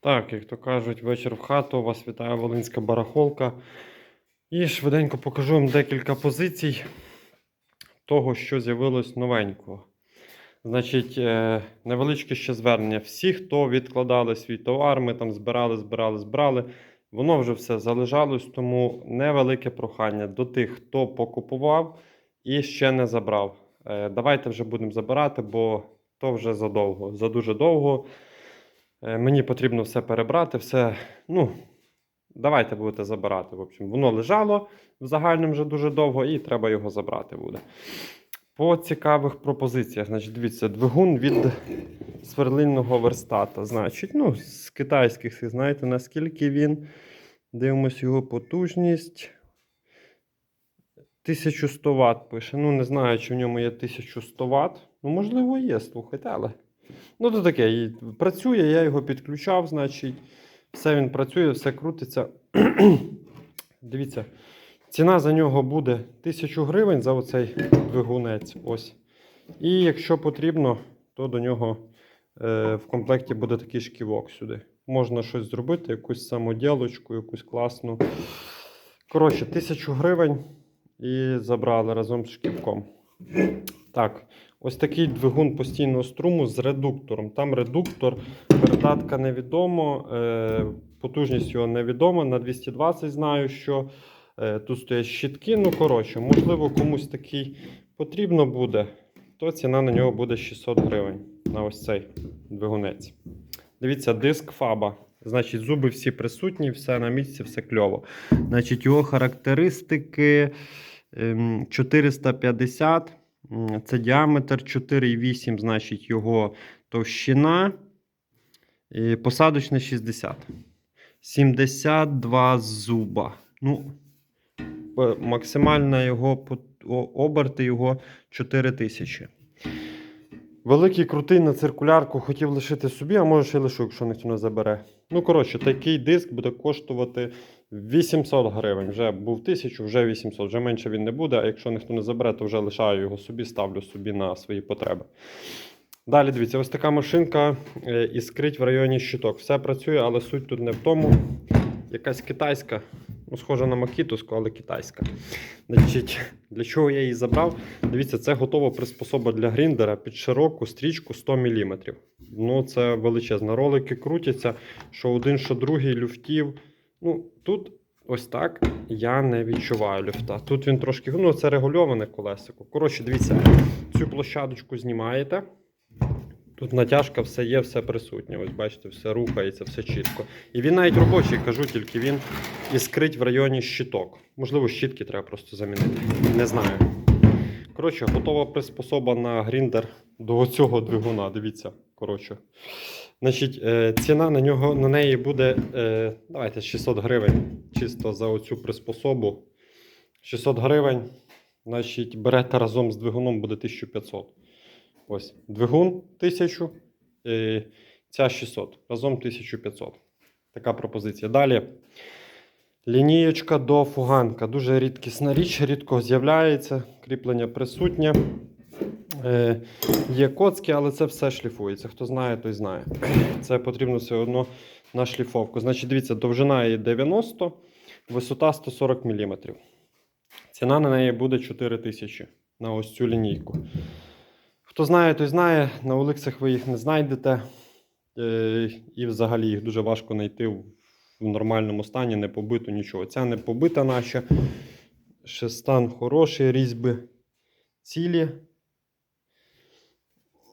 Так, як то кажуть, вечір в хату. Вас вітає Волинська барахолка. І швиденько покажу вам декілька позицій того, що з'явилось новенького. Значить, е, невеличке ще звернення. Всі, хто відкладали свій товар, ми там збирали, збирали, збирали. Воно вже все залежалось, тому невелике прохання до тих, хто покупував і ще не забрав. Е, Давайте вже будемо забирати, бо то вже задовго, за дуже довго. Е, Мені потрібно все перебрати, все. Ну, давайте будете забирати. В общем, воно лежало в загальному вже дуже довго, і треба його забрати буде. По цікавих пропозиціях, значить, дивіться, двигун від сверлильного верстата. Значить, ну, з китайських, знаєте, наскільки він. Дивимось його потужність. 1100 Вт пише. Ну, не знаю, чи в ньому є 1100 Вт. Ну, можливо, є, слухайте, але. Ну, то таке, працює, я його підключав, значить, все він працює, все крутиться. Дивіться, ціна за нього буде 1000 гривень за оцей двигунець. Ось. І якщо потрібно, то до нього е, в комплекті буде такий шківок сюди. Можна щось зробити, якусь самоділочку, якусь класну. Коротше, 1000 гривень і забрали разом з шківком. Так, ось такий двигун постійного струму з редуктором. Там редуктор, передатка невідомо, е, потужність його невідома. На 220 знаю, що е, тут стоять щитки. Ну, коротше, можливо, комусь такий потрібно буде, то ціна на нього буде 600 гривень на ось цей двигунець. Дивіться, диск фаба. Значить, зуби всі присутні, все на місці, все кльово. Значить, його характеристики ем, 450. Це діаметр 4,8, значить, його товщина. І посадочне 60. 72 зуба. Ну, максимальна його оберти його 4000. Великий крутий на циркулярку хотів лишити собі, а може ще лишу, якщо ніхто не забере. Ну, коротше, такий диск буде коштувати 800 гривень. Вже був 1000, вже 800. Вже менше він не буде. А якщо ніхто не забере, то вже лишаю його собі, ставлю собі на свої потреби. Далі дивіться, ось така машинка е, іскрить в районі щиток. Все працює, але суть тут не в тому. Якась китайська, ну, схожа на макітуску, але китайська. Значить, для чого я її забрав? Дивіться, це готова приспособа для гріндера під широку стрічку 100 мм. Ну, це величезно. Ролики крутяться, що один, що другий люфтів. Ну, тут ось так я не відчуваю люфта. Тут він трошки, ну, це регульоване колесико. Коротше, дивіться, цю площадочку знімаєте. Тут натяжка, все є, все присутнє. Ось бачите, все рухається, все чітко. І він навіть робочий, кажу, тільки він іскрить в районі щиток. Можливо, щітки треба просто замінити. Не знаю. Коротше, готова приспособа на гріндер до цього двигуна. Дивіться. Коротше. Значить, е, ціна на нього на неї буде е, давайте 600 гривень. Чисто за оцю приспособу. 600 гривень. Значить, берете разом з двигуном буде 1500. Ось двигун 1000, е, ця 600. Разом 1500. Така пропозиція. Далі. Лінієчка до фуганка. Дуже рідкісна річ, рідко з'являється. Кріплення присутнє. Е, є коцки, але це все шліфується. Хто знає, той знає. Це потрібно все одно на шліфовку. Значить, дивіться, довжина її 90, висота 140 мм. Ціна на неї буде 4 тисячі на ось цю лінійку. Хто знає, той знає. На Олексах ви їх не знайдете. Е, і взагалі їх дуже важко знайти в нормальному стані, не побито нічого. Ця не побита наша. Ще стан хороший, різьби цілі.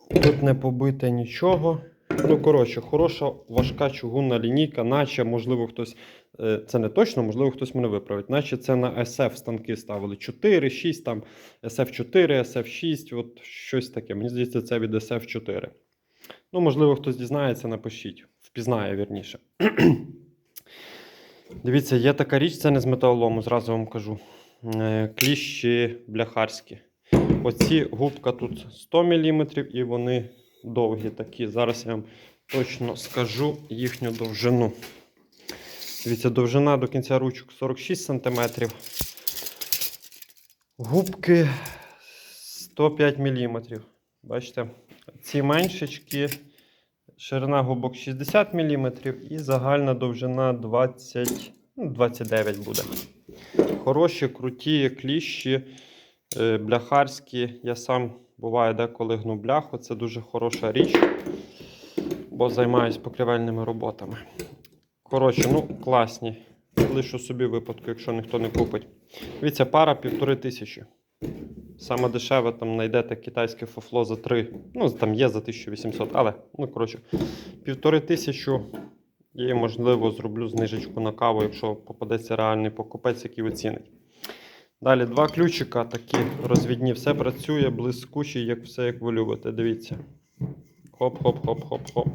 Тут не побите нічого. Ну, коротше, хороша, важка чугунна лінійка, наче, можливо, хтось. е, Це не точно, можливо, хтось мене виправить. Наче це на SF станки ставили 4, 6, там SF4, SF6, от щось таке. Мені здається, це від SF4. Ну, можливо, хтось дізнається, напишіть. Впізнає вірніше. Дивіться, є така річ, це не з металолому, зразу вам кажу. Е, Кліщі бляхарські. Оці губка тут 100 мм і вони довгі такі. Зараз я вам точно скажу їхню довжину. Дивіться, довжина до кінця ручок 46 см. Губки 105 мм. Бачите, ці меншечки ширина губок 60 мм і загальна довжина 20, ну, 29 буде. Хороші, круті кліщі, бляхарські. Я сам буває деколи гну бляху. Це дуже хороша річ, бо займаюся покривельними роботами. Коротше, ну, класні. Лишу собі випадку, якщо ніхто не купить. Дивіться, пара півтори тисячі. Саме дешеве там знайдете китайське фуфло за 3. Ну, там є за 1800, але, ну, коротше, півтори тисячу. І, можливо, зроблю знижечку на каву, якщо попадеться реальний покупець, який оцінить. Далі два ключика такі розвідні. Все працює, блискучі, як все, як ви любите. Дивіться. Хоп-хоп-хоп-хоп-хоп.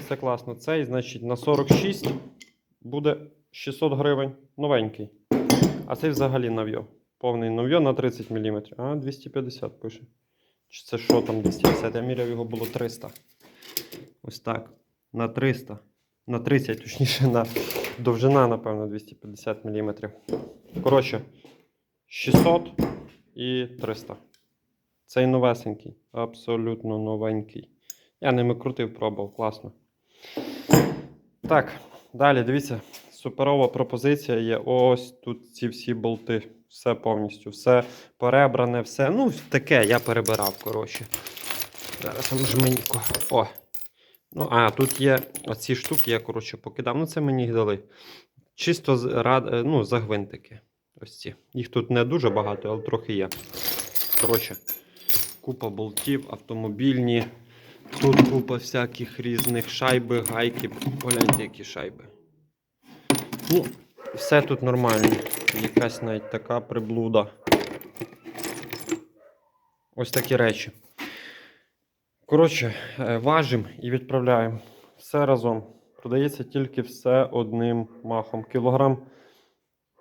Все класно. Цей, значить, на 46 буде 600 гривень. Новенький. А цей взагалі нав'йо. Повний нов'йо на 30 мм. А, 250 пише. Чи це що там 250? Я міряв його було 300. Ось так. На 300. На 30, точніше, на довжина, напевно, 250 мм. Коротше, 600 і 300. Цей новесенький. Абсолютно новенький. Я ними крутив, пробував, класно. Так, далі, дивіться, суперова пропозиція є. Ось тут ці всі болти. Все повністю, все перебране, все. Ну, таке я перебирав, коротше. Зараз вам жменько. О. Ну, а, тут є оці штуки, я, коротше, покидав. Ну, це мені їх дали. Чисто е, ну, за гвинтики. Ось ці. Їх тут не дуже багато, але трохи є. Коротше, купа болтів, автомобільні. Тут купа всяких різних шайби, гайки. Погляньте, які шайби. Ну, все тут нормально. Якась навіть така приблуда. Ось такі речі. Коротше, е, важимо і відправляємо. Все разом. Продається тільки все одним махом. Кілограм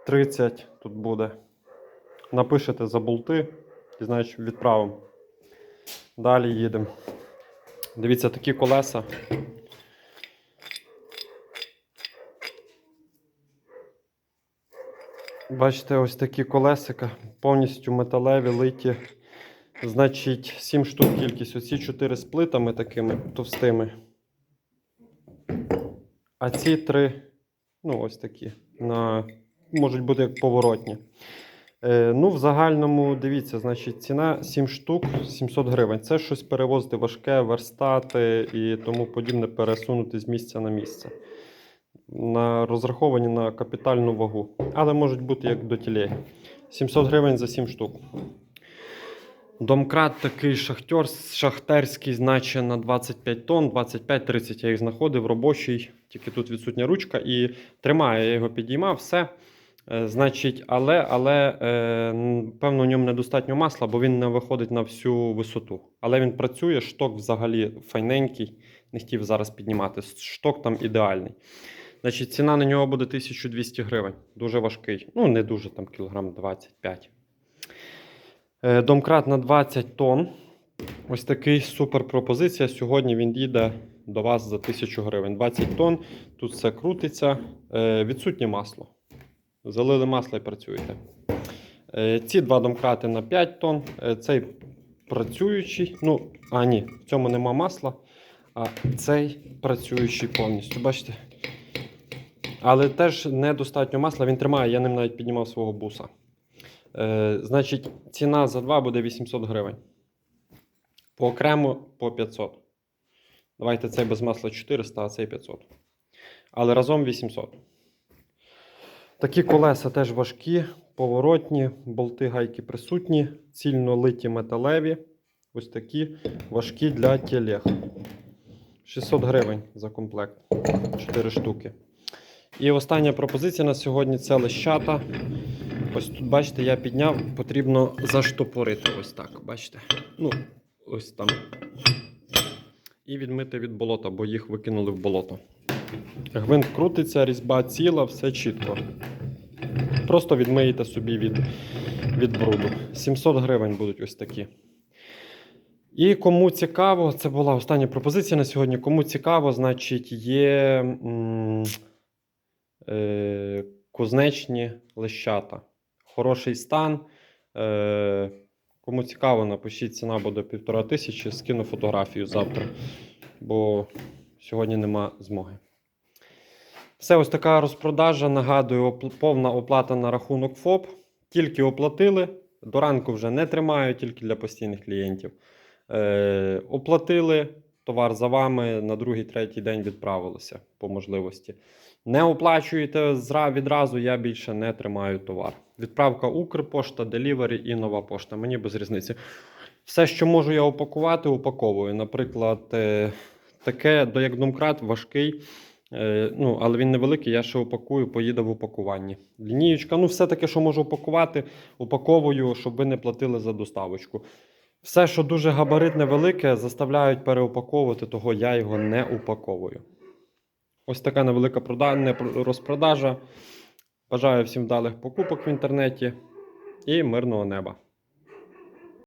30 тут буде. Напишете за болти значить відправимо. Далі їдемо. Дивіться, такі колеса. Бачите, ось такі колесика, повністю металеві, литі. Значить, 7 штук кількість. Оці 4 з плитами такими товстими. А ці 3, ну, ось такі. На, можуть бути як поворотні. Е, ну, в загальному, дивіться, значить, ціна 7 штук 700 гривень. Це щось перевозити важке, верстати і тому подібне пересунути з місця на місце. На, розраховані на капітальну вагу. Але можуть бути як до тілеги. 700 гривень за 7 штук. Домкрат такий шахтер, шахтерський, значить на 25 тонн, 25-30 я їх знаходив, робочий, тільки тут відсутня ручка і тримає, я його підіймав, все. Е, Значить, але, але е, певно, в ньому недостатньо масла, бо він не виходить на всю висоту. Але він працює, шток взагалі файненький, не хотів зараз піднімати. Шток там ідеальний. Значить, ціна на нього буде 1200 гривень. Дуже важкий. Ну, не дуже, там кілограм 25. Е, Домкрат на 20 тонн. Ось такий супер пропозиція. Сьогодні він їде до вас за 1000 гривень. 20 тонн. Тут все крутиться. Відсутнє масло. Залили масло і працюєте. Е, Ці два домкрати на 5 тонн. Е, Цей працюючий. Ну, а ні, в цьому нема масла. А цей працюючий повністю. Бачите? Але теж недостатньо масла. Він тримає, я ним навіть піднімав свого буса. Е, значить, ціна за два буде 800 гривень. По окремо по 500. Давайте цей без масла 400, а цей 500. Але разом 800. Такі колеса теж важкі, поворотні, болти гайки присутні, цільно литі металеві. Ось такі важкі для телег. 600 гривень за комплект. 4 штуки. І остання пропозиція на сьогодні це лещата. Ось тут, бачите, я підняв, потрібно заштопорити. Ось так. Бачите? Ну, ось там. І відмити від болота, бо їх викинули в болото. Гвинт крутиться, різьба ціла, все чітко. Просто відмиєте собі від, від бруду. 700 гривень будуть ось такі. І кому цікаво, це була остання пропозиція на сьогодні. Кому цікаво, значить, є е, кузнечні лещата. Хороший стан. Е, кому цікаво, напишіть ціна буде півтора тисячі, скину фотографію завтра. бо сьогодні нема змоги. Все, ось така розпродажа. Нагадую, повна оплата на рахунок ФОП. Тільки оплатили. До ранку вже не тримаю, тільки для постійних клієнтів. Е, оплатили товар за вами, на другий, третій день відправилося по можливості. Не оплачуєте зра- відразу, я більше не тримаю товар. Відправка Укрпошта, Делівері і нова пошта. Мені без різниці. Все, що можу я упакувати, упаковую. Наприклад, е, таке до як домкрат важкий. Е, ну, але він невеликий, я ще упакую, поїде в упакуванні. Лінієчка, ну все таке, що можу упакувати, упаковую, щоб ви не платили за доставочку. Все, що дуже габаритне велике, заставляють переупаковувати, того я його не упаковую. Ось така невелика прода... розпродажа. Бажаю всім вдалих покупок в інтернеті і мирного неба.